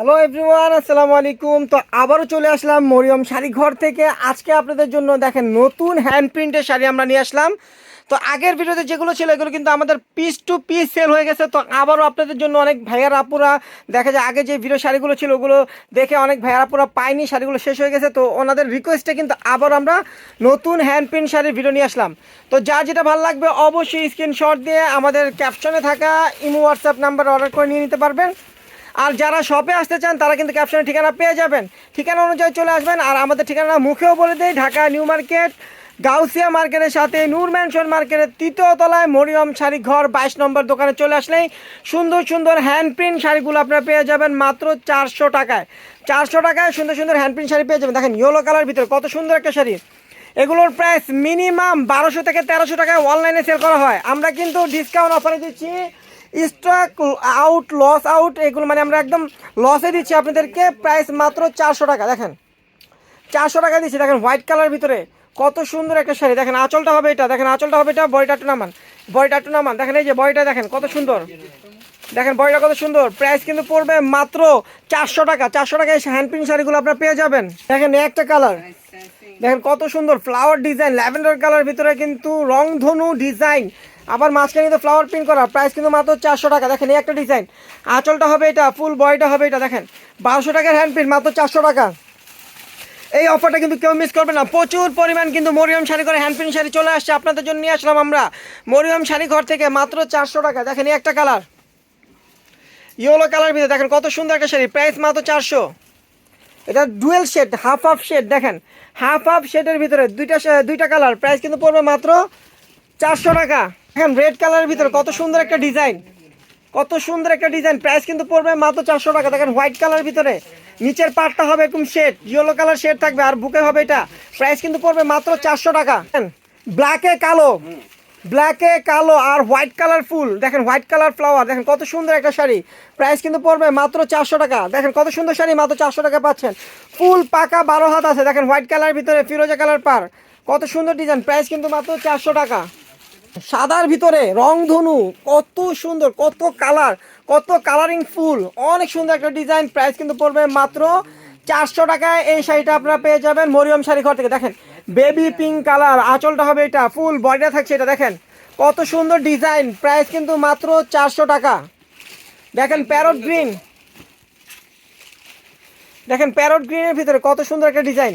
Hello everyone আসসালামু আলাইকুম। তো আবারও চলে আসলাম মরিয়ম শাড়ি ঘর থেকে। আজকে আপনাদের জন্য দেখেন নতুন হ্যান্ড প্রিন্টের শাড়ি আমরা নিয়ে আসলাম। তো আগের ভিডিওতে যেগুলো ছিল, এগুলো কিন্তু আমাদের পিস টু পিস সেল হয়ে গেছে। তো আবারও আপনাদের জন্য অনেক ভাইয়ার আপুরা, দেখা যায় আগে যে ভিডিও শাড়িগুলো ছিল, ওগুলো দেখে অনেক ভাইয়ার আপুরা পায়নি, শাড়িগুলো শেষ হয়ে গেছে। তো ওনাদের রিকোয়েস্টে কিন্তু আবার আমরা নতুন হ্যান্ড প্রিন্ট শাড়ির ভিডিও নিয়ে আসলাম। তো যা যেটা ভালো লাগবে, অবশ্যই স্ক্রিনশট দিয়ে আমাদের ক্যাপশনে থাকা ইমো হোয়াটসঅ্যাপ নাম্বার অর্ডার করে নিয়ে নিতে পারবেন। আর যারা শপে আসতে চান, তারা কিন্তু ক্যাপশনে ঠিকানা পেয়ে যাবেন। ঠিকানা অনুযায়ী চলে আসবেন, আর আমাদের ঠিকানা মুখেও বলে দেয় ঢাকা নিউ মার্কেট, গাউসিয়া মার্কেটের সাথে নূর ম্যানশন মার্কেটের তৃতীয় তলায় মরিয়ম শাড়ি ঘর, বাইশ নম্বর দোকানে চলে আসলেই সুন্দর সুন্দর হ্যান্ড প্রিন্ট শাড়িগুলো আপনারা পেয়ে যাবেন মাত্র চারশো টাকায়। চারশো টাকায় সুন্দর সুন্দর হ্যান্ড প্রিন্ট শাড়ি পেয়ে যাবেন। দেখেন ইয়েলো কালার ভিতরে কত সুন্দর একটা শাড়ি। এগুলোর প্রাইস মিনিমাম বারোশো থেকে তেরোশো টাকায় অনলাইনে সেল করা হয়। আমরা কিন্তু ডিসকাউন্ট অফারে দিচ্ছি স্টক আউট লস আউট এগুলো মানে আমরা একদম লসে দিচ্ছি আপনাদেরকে প্রাইস মাত্র চারশো টাকা, দেখেন। চারশো টাকা দিচ্ছি, দেখেন হোয়াইট কালার ভিতরে কত সুন্দর একটা শাড়ি, দেখেন আঁচলটা হবে এটা, দেখেন আঁচলটা হবে এটা বডিটা একটু নামান, বডিটা একটু নামান, দেখেন এই যে বডিটা দেখেন কত সুন্দর। দেখেন বডিটা কত সুন্দর প্রাইস কিন্তু পড়বে মাত্র চারশো টাকা, চারশো টাকায় হ্যান্ড প্রিন্ট শাড়িগুলো আপনারা পেয়ে যাবেন। দেখেন একটা কালার দেখেন কত সুন্দর ফ্লাওয়ার ডিজাইন ল্যাভেন্ডার কালার ভিতরে কিন্তু রংধনু ডিজাইন আবার মাঝখানে কিন্তু ফ্লাওয়ার প্রিন্ট করা প্রাইস কিন্তু মাত্র চারশো টাকা। দেখেন, এই একটা ডিজাইন আঁচলটা হবে এটা ফুল বয়টা হবে এটা, দেখেন। বারোশো টাকার হ্যান্ড প্রিন্ট মাত্র চারশো টাকা। এই অফারটা কিন্তু কেউ মিস করবে না। প্রচুর পরিমাণ কিন্তু মরিয়ম শাড়ি করে হ্যান্ড প্রিন্ট শাড়ি চলে আসছে। আপনাদের জন্য নিয়ে আসলাম আমরা মরিয়ম শাড়ি ঘর থেকে মাত্র চারশো টাকা। দেখেন, এই একটা কালার ইয়েলো কালার ভিতরে, দেখেন, কত সুন্দর একটা শাড়ি। প্রাইস মাত্র চারশো। এটা dual shade half half shade দেখেন। হাফ হাফ শেডের ভিতরে দুইটা দুইটা কালার প্রাইস কিন্তু পড়বে মাত্র চারশো টাকা। দেখেন রেড কালারের ভিতরে কত সুন্দর একটা ডিজাইন কত সুন্দর একটা ডিজাইন প্রাইস কিন্তু পড়বে মাত্র চারশো টাকা। দেখেন হোয়াইট কালার ভিতরে নিচের পার্টটা হবে এরকম শেড ইয়েলো কালার শেড থাকবে, আর বুকে হবে এটা। প্রাইস কিন্তু পড়বে মাত্র চারশো টাকা। ব্ল্যাকে কালো। ব্ল্যাকে কালো আর হোয়াইট কালার ফুল। দেখেন হোয়াইট কালার ফ্লাওয়ার দেখেন কত সুন্দর একটা শাড়ি। প্রাইস কিন্তু পড়বে মাত্র চারশো টাকা। দেখেন কত সুন্দর শাড়ি, মাত্র চারশো টাকা পাচ্ছেন। ফুল পাকা বারো হাত আছে। দেখেন হোয়াইট কালার ভিতরে ফিরোজা কালার পার। কত সুন্দর ডিজাইন প্রাইস কিন্তু মাত্র চারশো টাকা। সাদার ভিতরে রংধনু, কত সুন্দর, কত কালার, কত কালারিং ফুল, অনেক সুন্দর একটা ডিজাইন প্রাইস কিন্তু পড়বে মাত্র চারশো টাকায়। এই শাড়িটা আপনারা পেয়ে যাবেন মরিয়ম শাড়ি ঘর থেকে। দেখেন বেবি পিঙ্ক কালার আঁচলটা হবে এটা ফুল বডিটা থাকছে এটা, দেখেন, কত সুন্দর ডিজাইন প্রাইস কিন্তু মাত্র চারশো টাকা। দেখেন প্যারট গ্রিন দেখেন প্যারট গ্রিনের ভিতরে কত সুন্দর একটা ডিজাইন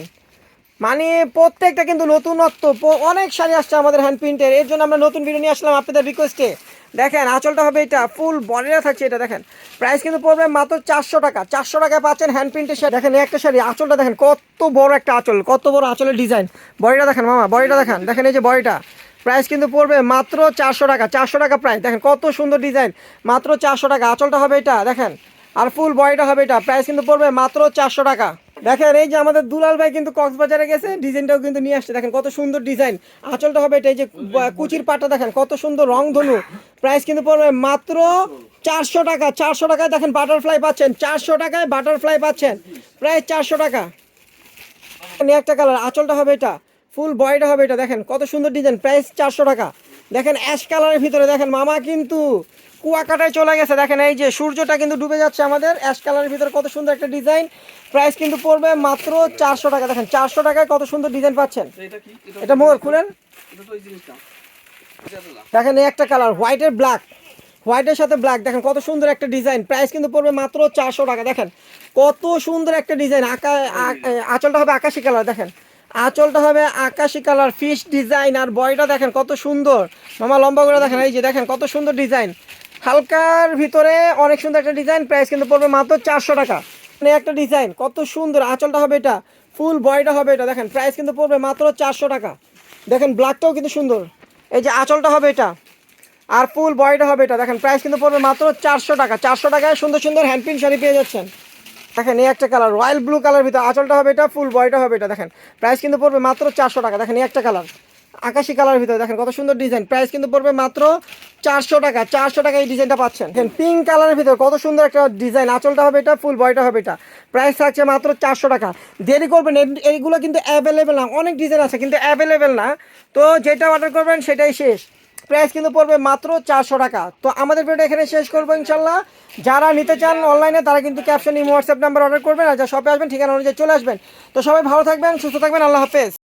মানে প্রত্যেকটা কিন্তু নতুনত্ব অনেক শাড়ি আসছে আমাদের হ্যান্ড প্রিন্টের এর। জন্য আমরা নতুন ভিডিও নিয়ে আসলাম আপনাদের রিকোয়েস্টে দেখেন, আঁচলটা হবে এটা ফুল বডিটা থাকছে এটা, দেখেন। প্রাইস কিন্তু পড়বে মাত্র চারশো টাকা। চারশো টাকায় পাচ্ছেন হ্যান্ড প্রিন্টের শাড়ি। দেখেন একটা শাড়ি, আঁচলটা দেখেন, কত বড় একটা আঁচল, কত বড় আঁচলের ডিজাইন বডিটা দেখেন মামা, বডিটা দেখেন। দেখেন এই যে বডিটা। প্রাইস কিন্তু পড়বে মাত্র চারশো টাকা চারশো টাকা প্রাইস দেখেন, কত সুন্দর ডিজাইন মাত্র চারশো টাকা। আঁচলটা হবে এটা, দেখেন। আর ফুল বডিটা হবে এটা। প্রাইস কিন্তু পড়বে মাত্র চারশো টাকা। দেখেন, এই যে আমাদের দুলাল ভাই কিন্তু কক্সবাজারে গেছে, ডিজাইনটাও কিন্তু নিয়ে আসছে। দেখেন, কত সুন্দর ডিজাইন। আঁচলটা হবে এটা, এই যে কুচির পাটটা দেখেন, কত সুন্দর রং ধনু প্রাইস কিন্তু পড়বে মাত্র চারশো টাকা। চারশো টাকায় দেখেন বাটারফ্লাই পাচ্ছেন। চারশো টাকায় বাটারফ্লাই পাচ্ছেন। প্রায় চারশো টাকা। একটা কালার আঁচলটা হবে এটা। ফুল বয়টা হবে এটা, দেখেন, কত সুন্দর ডিজাইন প্রাইস চারশো টাকা। দেখেন অ্যাশ কালারের ভিতরে, দেখেন, মামা কিন্তু কুয়াকাটায় চলে গেছে। দেখেন এই যে সূর্যটা কিন্তু ডুবে যাচ্ছে আমাদের। অ্যাশ কালারের ভিতরে কত সুন্দর একটা ডিজাইন। প্রাইস কিন্তু পড়বে মাত্র চারশো টাকা। দেখেন চারশো টাকায় কত সুন্দর ডিজাইন পাচ্ছেন। এটা মোর খুলেন। দেখেন এই একটা কালার হোয়াইটের ব্ল্যাক। হোয়াইটের সাথে ব্ল্যাক। দেখেন কত সুন্দর একটা ডিজাইন। প্রাইস কিন্তু পড়বে মাত্র চারশো টাকা। দেখেন কত সুন্দর একটা ডিজাইন। আঁকা আঁচলটা হবে আকাশি কালার। দেখেন আঁচলটা হবে আকাশি কালার। ফিশ ডিজাইন আর বয়টা দেখেন কত সুন্দর। মামা লম্বা করে দেখেন। এই যে দেখেন কত সুন্দর ডিজাইন। হালকার ভিতরে অনেক সুন্দর একটা ডিজাইন প্রাইস কিন্তু পড়বে মাত্র চারশো টাকা। মানে একটা ডিজাইন কত সুন্দর আঁচলটা হবে এটা ফুল বয়টা হবে এটা, দেখেন প্রাইস কিন্তু পড়বে মাত্র চারশো টাকা। দেখেন ব্ল্যাকটাও কিন্তু সুন্দর। এই যে আঁচলটা হবে এটা, আর ফুল বয়টা হবে এটা, দেখেন প্রাইস কিন্তু পড়বে মাত্র চারশো টাকা। চারশো টাকায় সুন্দর সুন্দর হ্যান্ড প্রিন্ট শাড়ি পেয়ে যাচ্ছেন। দেখেন, এই একটা কালার রয়্যাল ব্লু কালার ভিতরে আঁচলটা হবে এটা ফুল বয়টা হবে এটা, দেখেন প্রাইস কিন্তু পড়বে মাত্র চারশো টাকা। দেখেন, এই একটা কালার আকাশি কালার ভিতরে, দেখেন, কত সুন্দর ডিজাইন প্রাইস কিন্তু পড়বে মাত্র চারশো টাকা চারশো টাকা এই ডিজাইনটা পাচ্ছেন। পিঙ্ক কালারের ভিতরে কত সুন্দর একটা ডিজাইন আঁচলটা হবে এটা ফুল বডিটা হবে এটা। প্রাইস থাকছে মাত্র চারশো টাকা। দেরি করবেন এই- এইগুলো কিন্তু অ্যাভেলেবেল না, অনেক ডিজাইন আছে, কিন্তু অ্যাভেলেবেল না। তো যেটা অর্ডার করবেন, সেটাই শেষ। প্রাইস কিন্তু পড়বে মাত্র চারশো টাকা। তো আমাদের ভিডিও এখানে শেষ করব ইনশাল্লাহ। যারা নিতে চান অনলাইনে তারা কিন্তু ক্যাপশন হোয়াটসঅ্যাপ নাম্বার অর্ডার করবেন, আর যা শপে আসবেন, ঠিকানা অনুযায়ী চলে আসবেন। তো সবাই ভালো থাকবেন, সুস্থ থাকবেন, আল্লাহ হাফেজ।